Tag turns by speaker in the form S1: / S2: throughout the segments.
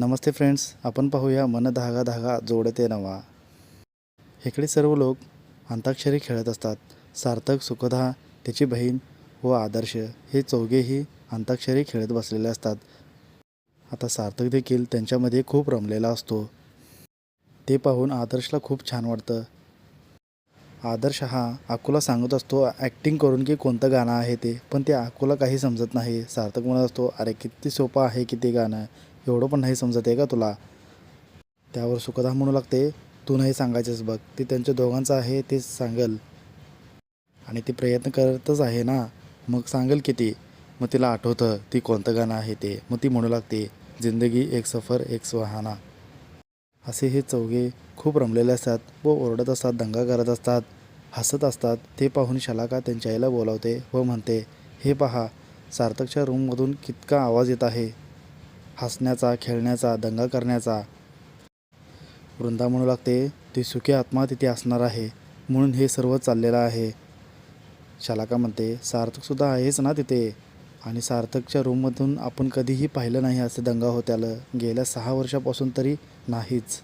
S1: नमस्ते friends आपण पाहूया मन धागा धागा जोडते नवा. इकडे सर्व लोक अंताक्षरी खेळत असतात. सार्थक सुखदा त्याची बहीण व आदर्श हे चौघेही अंताक्षरी खेळत बसलेले असतात. आता सार्थक देखील त्यांच्यामध्ये खूप रमलेला असतो. ते पाहून आदर्शला खूप छान वाटतं. आदर्श हा अक्कूला सांगत असतो ॲक्टिंग करून की कोणतं गाणं आहे ते? पण ते अक्कूला काही समजत नाही. सार्थक म्हणत असतो अरे किती सोपं आहे की ते गाणं. एवढं पण नाही समजत आहे का तुला? त्यावर सुखदा म्हणू लागते तू नाही सांगायचंच बघ ते त्यांच्या दोघांचं आहे ते सांगेल. आणि ती प्रयत्न करतच आहे ना. मग सांगेल किती मग तिला आठवतं ती कोणतं गाणं आहे ते. मग ती म्हणू लागते जिंदगी एक सफर एक सुहाना. असे हे चौघे खूप रमलेले असतात व ओरडत असतात दंगा करत असतात हसत असतात. ते पाहून शलाका त्यांच्या आईला बोलावते व म्हणते हे पहा सार्थकच्या रूममधून कितका आवाज येत आहे. हसण्याचा खेळण्याचा दंगा करण्याचा. वृंदा म्हणू लागते ती सुखी आत्मा तिथे असणार आहे म्हणून हे सर्व चाललेलं आहे. शलाका म्हणते सार्थकसुद्धा आहेच ना तिथे? आणि सार्थकच्या रूममधून आपण कधीही पाहिलं नाही असे दंगा होत्याला गेल्या सहा वर्षापासून तरी नाहीच.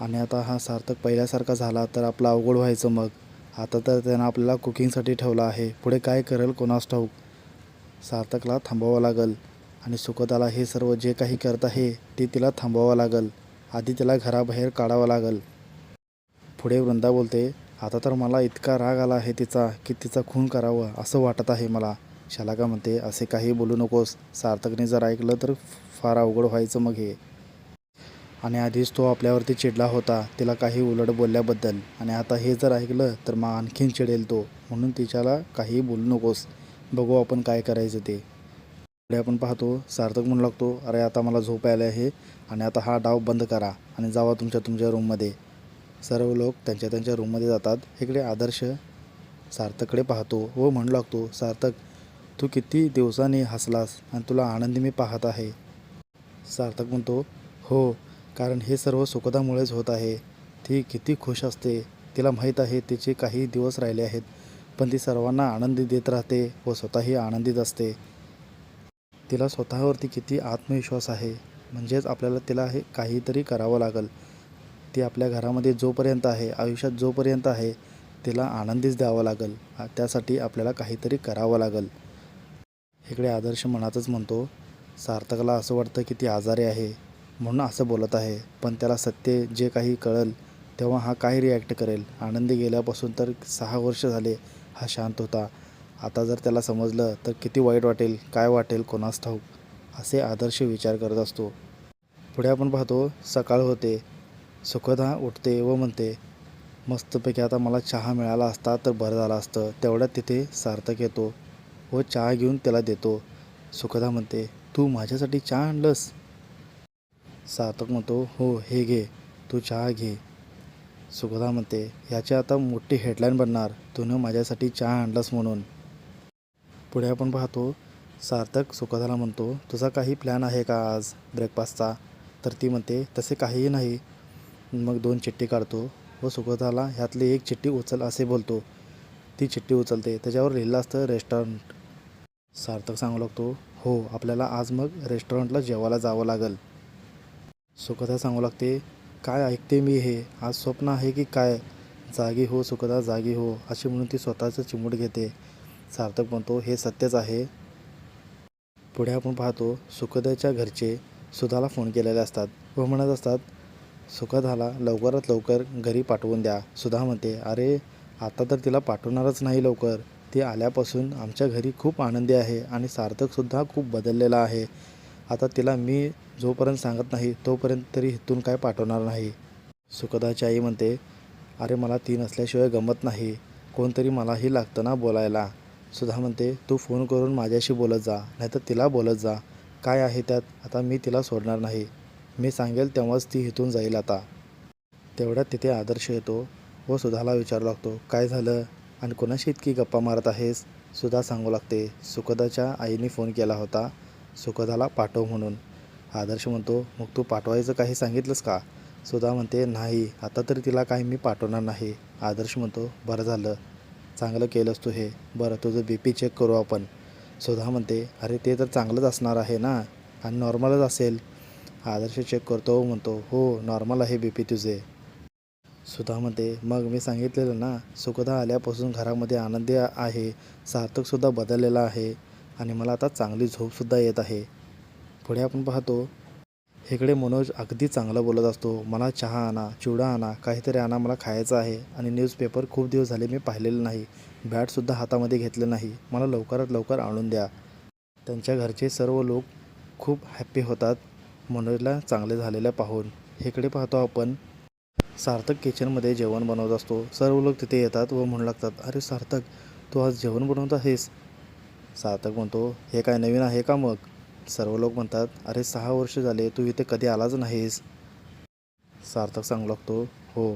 S1: आणि आता हा सार्थक पहिल्यासारखा झाला तर आपलं अवघड व्हायचं मग. आता तर त्यानं आपल्याला कुकिंगसाठी ठेवलं आहे. पुढे काय करेल कोणास ठाऊक? सार्थकला थांबावं लागेल. आणि सुखदाला हे सर्व जे काही करत आहे ते तिला थांबवावं लागल. आधी तिला घराबाहेर काढावं लागल. पुढे वृंदा बोलते आता तर मला इतका राग आला आहे तिचा की तिचा खून करावं असं वाटत आहे मला. शलाका म्हणते असे काही बोलू नकोस. सार्थकने जर ऐकलं तर फार अवघड व्हायचं मग हे. आणि आधीच तो आपल्यावरती चिडला होता तिला काही उलट बोलल्याबद्दल. आणि आता हे जर ऐकलं तर मग आणखीन चिडेल तो. म्हणून तिच्याला काही बोलू नकोस. बघू आपण काय करायचं ते. पुढे आपण पाहतो सार्थक म्हणू लागतो अरे आता मला झोप आली आहे आणि आता हा डाव बंद करा आणि जावा तुमच्या तुमच्या रूममध्ये सर्व लोक त्यांच्या त्यांच्या रूममध्ये जातात. इकडे आदर्श सार्थककडे पाहतो व म्हणू लागतो सार्थक तू किती दिवसांनी हसलास आणि तुला आनंदी मी पाहत आहे. सार्थक म्हणतो हो कारण हे सर्व सुखदामुळेच होत आहे. ती किती खुश असते. तिला माहीत आहे तिचे काही दिवस राहिले आहेत पण ती सर्वांना आनंदी देत राहते व स्वतःही आनंदित असते. तिला स्वतःवरती किती आत्मविश्वास आहे? म्हणजेच आपल्याला तिला हे काहीतरी करावं लागेल. ती आपल्या घरामध्ये जोपर्यंत आहे आयुष्यात जोपर्यंत आहे तिला आनंदीच द्यावं लागेल. त्यासाठी आपल्याला काहीतरी करावं लागेल. इकडे आदर्श मनातच म्हणतो सार्थकला असं वाटतं की ती आजारी आहे म्हणून असं बोलत आहे. पण त्याला सत्य जे काही कळल तेव्हा हा काय रिॲक्ट करेल? आनंदी गेल्यापासून तर सहा वर्ष झाले हा शांत होता. आता जर त्याला समजलं तर किती वाईट वाटेल काय वाटेल कोणास ठाऊक असे आदर्श विचार करत असतो. पुढे आपण पाहतो सकाळ होते सुखदा उठते व म्हणते मस्तपैकी आता मला चहा मिळाला असता तर बरं झालं असतं तेवढ्यात तिथे सार्थक येतो व चहा घेऊन त्याला देतो. सुखदा म्हणते तू माझ्यासाठी चहा आणलंस? सार्थक म्हणतो हो हे घे तू चहा घे. सुखदा म्हणते ह्याची आता मोठी हेडलाईन बनणार तूनं माझ्यासाठी चहा आणलास म्हणून. पुढे आपण पाहतो सार्थक सुखदाला म्हणतो तुझा काही प्लॅन आहे का आज ब्रेकफास्टचा तर ती म्हणते तसे काहीही नाही. मग दोन चिठ्ठी काढतो. व सुखदाला ह्यातली एक चिठ्ठी उचल असे बोलतो. ती चिठ्ठी उचलते. त्याच्यावर लिहिलं असतं रेस्टॉरंट. सार्थक सांगू लागतो हो आपल्याला आज मग रेस्टॉरंटला जेवायला जावं लागेल. सुखदा सांगू लागते काय ऐकते मी हे? आज स्वप्न आहे की काय? जागी हो सुखदा जागी हो अशी म्हणून ती स्वतःचं चिमूट घेते. सार्थक म्हणतो हे सत्यच आहे. पुढे आपण पाहतो सुखदाच्या घरचे सुधाला फोन केलेले असतात व म्हणत असतात सुखदाला लवकरात लवकर घरी पाठवून द्या. सुधा म्हणते अरे आता तर तिला पाठवणारच नाही लवकर. ती आल्यापासून आमच्या घरी खूप आनंदी आहे आणि सार्थकसुद्धा खूप बदललेला आहे. आता तिला मी जोपर्यंत सांगत नाही तोपर्यंत तरी इथून काय पाठवणार नाही. सुखदाची आई म्हणते अरे मला ती नसल्याशिवाय गमत नाही. कोणतरी मलाही लागतं ना बोलायला. सुधा म्हणते तू फोन करून माझ्याशी बोलत जा नाहीतर तिला बोलत जा. काय आहे त्यात? आता मी तिला सोडणार नाही. मी सांगेल तेव्हाच ती इथून जाईल आता. तेवढ्यात तिथे आदर्श येतो व सुधाला विचारू लागतो काय झालं? आणि कोणाशी इतकी गप्पा मारत आहेस? सुधा सांगू लागते सुखदाच्या आईने फोन केला होता सुखदाला पाठव म्हणून. आदर्श म्हणतो मग तू पाठवायचं काही सांगितलंस का? सुधा म्हणते नाही आता तरी तिला काही मी पाठवणार नाही. आदर्श म्हणतो बरं झालं. चांगलं केलंस तू हे. बरं तुझं बी पी चेक करू आपण. सुधा म्हणते अरे ते तर चांगलंच असणार आहे ना? आणि नॉर्मलच असेल. आदर्श चेक करतो म्हणतो. हो नॉर्मल आहे बी पी तुझे. सुधा म्हणते मग मी सांगितलेलं ना सुखदा आल्यापासून घरामध्ये आनंदी आहे सार्थकसुद्धा बदललेला आहे आणि मला आता चांगली झोपसुद्धा येत आहे. पुढे आपण पाहतो इकडे मनोज अगदी चांगलं बोलत असतो. मला चहा आणा चिवडा आणा काहीतरी आणा मला खायचं आहे आणि न्यूजपेपर खूप दिवस झाले मी पाहिलेलं नाही. बॅटसुद्धा हातामध्ये घेतलं नाही. मला लवकरात लवकर आणून द्या. त्यांच्या घरचे सर्व लोक खूप हॅप्पी होतात. मनोजला चांगले झालेलं पाहून. इकडे पाहतो आपण सार्थक किचनमध्ये जेवण बनवत असतो. सर्व लोक तिथे येतात व म्हणू लागतात अरे सार्थक तू आज जेवण बनवत आहेस? सार्थक म्हणतो हे काय नवीन आहे का मग? सर्व लोक म्हणतात अरे सहा वर्ष झाले तू इथे कधी आलाच नाहीस. सार्थक सांगू लागतो हो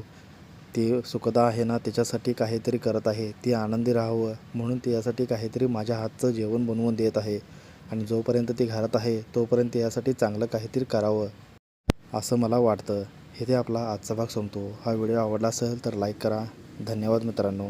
S1: ती सुखदा आहे ना त्याच्यासाठी काहीतरी करत आहे ती आनंदी राहावं म्हणून ती यासाठी काहीतरी माझ्या हातचं जेवण बनवून देत आहे आणि जोपर्यंत ती घरात आहे तोपर्यंत यासाठी चांगलं काहीतरी करावं. असं मला वाटतं. इथे आपला आजचा भाग संपतो हा व्हिडिओ आवडला असेल तर लाईक करा. धन्यवाद मित्रांनो.